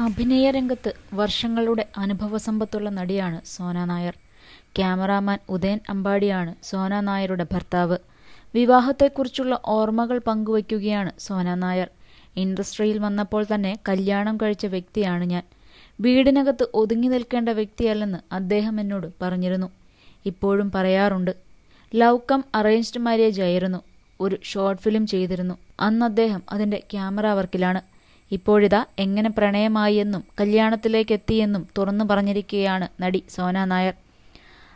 അഭിനയ രംഗത്ത് വർഷങ്ങളുടെ അനുഭവസമ്പത്തുള്ള നടിയാണ് സോന നായർ. ക്യാമറാമാൻ ഉദയൻ അമ്പാടിയാണ് സോന നായരുടെ ഭർത്താവ്. വിവാഹത്തെക്കുറിച്ചുള്ള ഓർമ്മകൾ പങ്കുവയ്ക്കുകയാണ് സോന നായർ. ഇൻഡസ്ട്രിയിൽ വന്നപ്പോൾ തന്നെ കല്യാണം കഴിച്ച വ്യക്തിയാണ് ഞാൻ. വീടിനകത്ത് ഒതുങ്ങി നിൽക്കേണ്ട വ്യക്തിയല്ലെന്ന് അദ്ദേഹം എന്നോട് പറഞ്ഞിരുന്നു. ഇപ്പോഴും പറയാറുണ്ട്. ലവ് കം അറേഞ്ച്ഡ് മാരേജ് ആയിരുന്നു. ഒരു ഷോർട്ട് ഫിലിം ചെയ്തിരുന്നു. അന്ന് അദ്ദേഹം അതിന്റെ ക്യാമറ വർക്കിലാണ്. ഇപ്പോഴിതാ എങ്ങനെ പ്രണയമായി എന്നും കല്യാണത്തിലേക്ക് എത്തിയെന്നും തുറന്നു പറഞ്ഞിരിക്കുകയാണ് നടി സോന നായർ.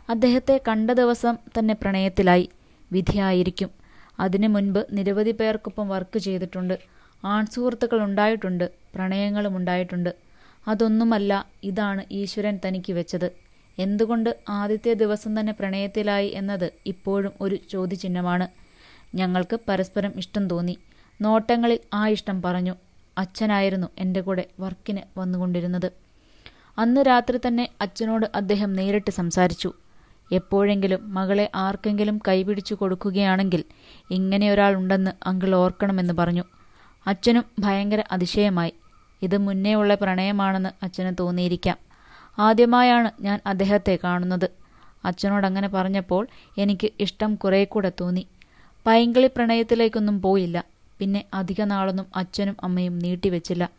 അദ്ദേഹത്തെ കണ്ട ദിവസം തന്നെ പ്രണയത്തിലായി. വിധിയായിരിക്കും. അതിനു മുൻപ് നിരവധി പേർക്കൊപ്പം വർക്ക് ചെയ്തിട്ടുണ്ട്. ആൺസുഹൃത്തുക്കൾ ഉണ്ടായിട്ടുണ്ട്. പ്രണയങ്ങളും ഉണ്ടായിട്ടുണ്ട്. അതൊന്നുമല്ല ഇതാണ് ഈശ്വരൻ തനിക്ക് വെച്ചത്. എന്തുകൊണ്ട് ആദ്യത്തെ ദിവസം തന്നെ പ്രണയത്തിലായി എന്നത് ഇപ്പോഴും ഒരു ചോദ്യചിഹ്നമാണ്. ഞങ്ങൾക്ക് പരസ്പരം ഇഷ്ടം തോന്നി. നോട്ടങ്ങളിൽ ആ ഇഷ്ടം പറഞ്ഞു. അച്ഛനായിരുന്നു എന്റെ കൂടെ വർക്കിന് വന്നുകൊണ്ടിരുന്നത്. അന്ന് രാത്രി തന്നെ അച്ഛനോട് അദ്ദേഹം നേരിട്ട് സംസാരിച്ചു. എപ്പോഴെങ്കിലും മകളെ ആർക്കെങ്കിലും കൈപിടിച്ചു കൊടുക്കുകയാണെങ്കിൽ ഇങ്ങനെ ഒരാൾ ഉണ്ടെന്ന് അങ്കിൾ ഓർക്കണമെന്ന് പറഞ്ഞു. അച്ഛനും ഭയങ്കര അതിശയമായി. ഇത് മുന്നേ ഉള്ള പ്രണയമാണെന്ന് അച്ഛന് തോന്നിയിരിക്കാം. ആദ്യമായാണ് ഞാൻ അദ്ദേഹത്തെ കാണുന്നത്. അച്ഛനോട് അങ്ങനെ പറഞ്ഞപ്പോൾ എനിക്ക് ഇഷ്ടം കുറേ കൂടെ തോന്നി. പൈങ്കിളി പ്രണയത്തിലേക്കൊന്നും പോയില്ല. പിന്നെ അധിക നാളൊന്നും അച്ഛനും അമ്മയും നീട്ടിവെച്ചില്ല.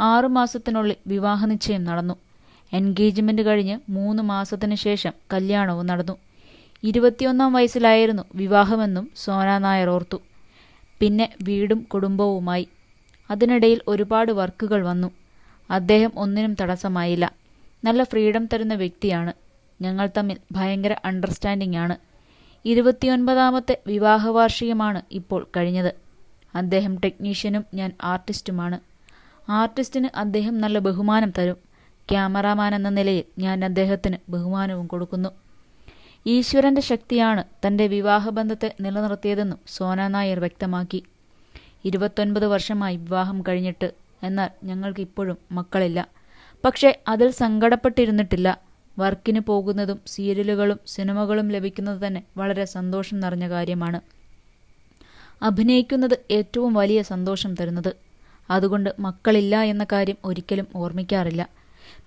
ആറുമാസത്തിനുള്ളിൽ വിവാഹ നിശ്ചയം നടന്നു. എൻഗേജ്മെന്റ് കഴിഞ്ഞ് മൂന്ന് മാസത്തിനു ശേഷം കല്യാണവും നടന്നു. ഇരുപത്തിയൊന്നാം വയസ്സിലായിരുന്നു വിവാഹമെന്നും സോന നായർ ഓർത്തു. പിന്നെ വീടും കുടുംബവുമായി. അതിനിടയിൽ ഒരുപാട് വർക്കുകൾ വന്നു. അദ്ദേഹം ഒന്നിനും തടസ്സമായില്ല. നല്ല ഫ്രീഡം തരുന്ന വ്യക്തിയാണ്. ഞങ്ങൾ തമ്മിൽ ഭയങ്കര അണ്ടർസ്റ്റാൻഡിംഗ് ആണ്. ഇരുപത്തിയൊൻപതാമത്തെ വിവാഹവാർഷികമാണ് ഇപ്പോൾ കഴിഞ്ഞത്. അദ്ദേഹം ടെക്നീഷ്യനും ഞാൻ ആർട്ടിസ്റ്റുമാണ് ആർട്ടിസ്റ്റിന് അദ്ദേഹം നല്ല ബഹുമാനം തരും. ക്യാമറാമാൻ എന്ന നിലയിൽ ഞാൻ അദ്ദേഹത്തിന് ബഹുമാനവും കൊടുക്കുന്നു. ഈശ്വരന്റെ ശക്തിയാണ് തന്റെ വിവാഹബന്ധത്തെ നിലനിർത്തിയതെന്നും സോന നായർ വ്യക്തമാക്കി. ഇരുപത്തൊൻപത് വർഷമായി വിവാഹം കഴിഞ്ഞിട്ട് എന്നാൽ ഞങ്ങൾക്ക് ഇപ്പോഴും മക്കളില്ല. പക്ഷേ അതിൽ സങ്കടപ്പെട്ടിരുന്നിട്ടില്ല. വർക്കിന് പോകുന്നതും സീരിയലുകളും സിനിമകളും ലഭിക്കുന്നത് തന്നെ വളരെ സന്തോഷം നിറഞ്ഞ കാര്യമാണ്. അഭിനയിക്കുന്നത് ഏറ്റവും വലിയ സന്തോഷം തരുന്നത്. അതുകൊണ്ട് മക്കളില്ല എന്ന കാര്യം ഒരിക്കലും ഓർമ്മിക്കാറില്ല.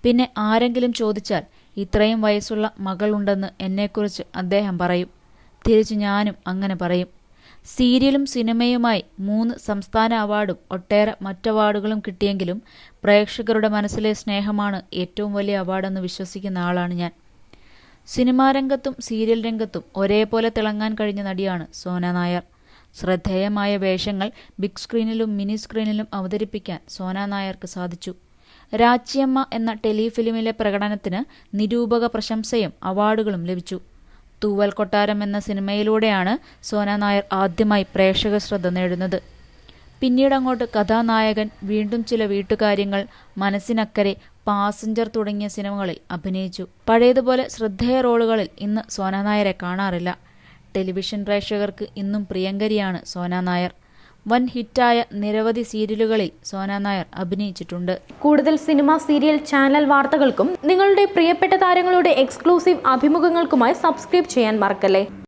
പിന്നെ ആരെങ്കിലും ചോദിച്ചാൽ ഇത്രയും വയസ്സുള്ള മകളുണ്ടെന്ന് എന്നെക്കുറിച്ച് അദ്ദേഹം പറയും. തിരിച്ച് ഞാനും അങ്ങനെ പറയും. സീരിയലും സിനിമയുമായി മൂന്ന് സംസ്ഥാന അവാർഡും ഒട്ടേറെ മറ്റവാർഡുകളും കിട്ടിയെങ്കിലും പ്രേക്ഷകരുടെ മനസ്സിലെ സ്നേഹമാണ് ഏറ്റവും വലിയ അവാർഡെന്ന് വിശ്വസിക്കുന്ന ആളാണ് ഞാൻ. സിനിമാ രംഗത്തും സീരിയൽ രംഗത്തും ഒരേപോലെ തിളങ്ങാൻ കഴിഞ്ഞ നടിയാണ് സോന നായർ. ശ്രദ്ധേയമായ വേഷങ്ങൾ ബിഗ് സ്ക്രീനിലും മിനി സ്ക്രീനിലും അവതരിപ്പിക്കാൻ സോന നായർക്ക് സാധിച്ചു. രാച്ചിയമ്മ എന്ന ടെലിഫിലിമിലെ പ്രകടനത്തിന് നിരൂപക പ്രശംസയും അവാർഡുകളും ലഭിച്ചു. തൂവൽ കൊട്ടാരം എന്ന സിനിമയിലൂടെയാണ് സോന നായർ ആദ്യമായി പ്രേക്ഷക ശ്രദ്ധ നേടുന്നത്. പിന്നീട് അങ്ങോട്ട് കഥാനായകൻ വീണ്ടും ചില വീട്ടുകാര്യങ്ങൾ മനസ്സിനക്കരെ പാസഞ്ചർ തുടങ്ങിയ സിനിമകളിൽ അഭിനയിച്ചു. പഴയതുപോലെ ശ്രദ്ധേയ റോളുകളിൽ ഇന്ന് സോന നായരെ കാണാറില്ല. ടെലിവിഷൻ പ്രേക്ഷകർക്ക് ഇന്നും പ്രിയങ്കരിയാണ് സോന നായർ. വൻ ഹിറ്റായ നിരവധി സീരിയലുകളിൽ സോന നായർ അഭിനയിച്ചിട്ടുണ്ട്. കൂടുതൽ സിനിമ സീരിയൽ ചാനൽ വാർത്തകൾക്കും നിങ്ങളുടെ പ്രിയപ്പെട്ട താരങ്ങളുടെ എക്സ്ക്ലൂസീവ് അഭിമുഖങ്ങൾക്കുമായി സബ്സ്ക്രൈബ് ചെയ്യാൻ മറക്കല്ലേ?